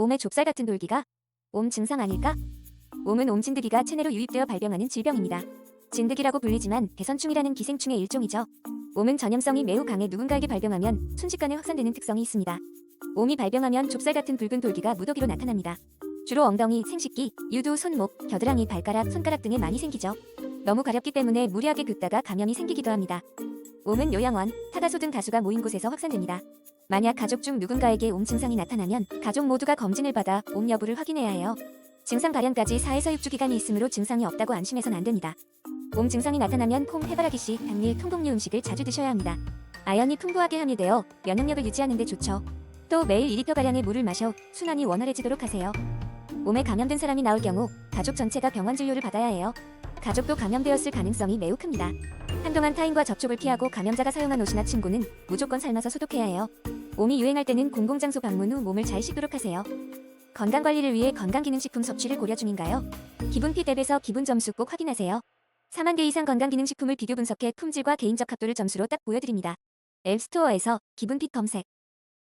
몸에 좁쌀 같은 돌기가 옴 증상 아닐까? 옴은 옴진드기가 체내로 유입되어 발병하는 질병입니다. 진드기라고 불리지만 개선충이라는 기생충의 일종이죠. 옴은 전염성이 매우 강해 누군가에게 발병하면 순식간에 확산되는 특성이 있습니다. 옴이 발병하면 좁쌀 같은 붉은 돌기가 무더기로 나타납니다. 주로 엉덩이, 생식기, 유두, 손목, 겨드랑이, 발가락, 손가락 등에 많이 생기죠. 너무 가렵기 때문에 무리하게 긋다가 감염이 생기기도 합니다. 옴은 요양원, 타가소 등 가수가 모인 곳에서 확산됩니다. 만약 가족 중 누군가에게 옴 증상이 나타나면 가족 모두가 검진을 받아 옴 여부를 확인해야 해요. 증상 발현까지 4에서 6주 기간이 있으므로 증상이 없다고 안심해선 안 됩니다. 옴 증상이 나타나면 콩, 해바라기 씨, 당밀, 통곡류 음식을 자주 드셔야 합니다. 아연이 풍부하게 함유되어 면역력을 유지하는 데 좋죠. 또 매일 2리터가량의 물을 마셔 순환이 원활해지도록 하세요. 몸에 감염된 사람이 나올 경우 가족 전체가 병원 진료를 받아야 해요. 가족도 감염되었을 가능성이 매우 큽니다. 한동안 타인과 접촉을 피하고 감염자가 사용한 옷이나 침구는 무조건 삶아서 소독해야 해요. 몸이 유행할 때는 공공장소 방문 후 몸을 잘 씻도록 하세요. 건강관리를 위해 건강기능식품 섭취를 고려 중인가요? 기분핏 앱에서 기분 점수 꼭 확인하세요. 4만 개 이상 건강기능식품을 비교 분석해 품질과 개인적 합도를 점수로 딱 보여드립니다. 앱스토어에서 기분핏 검색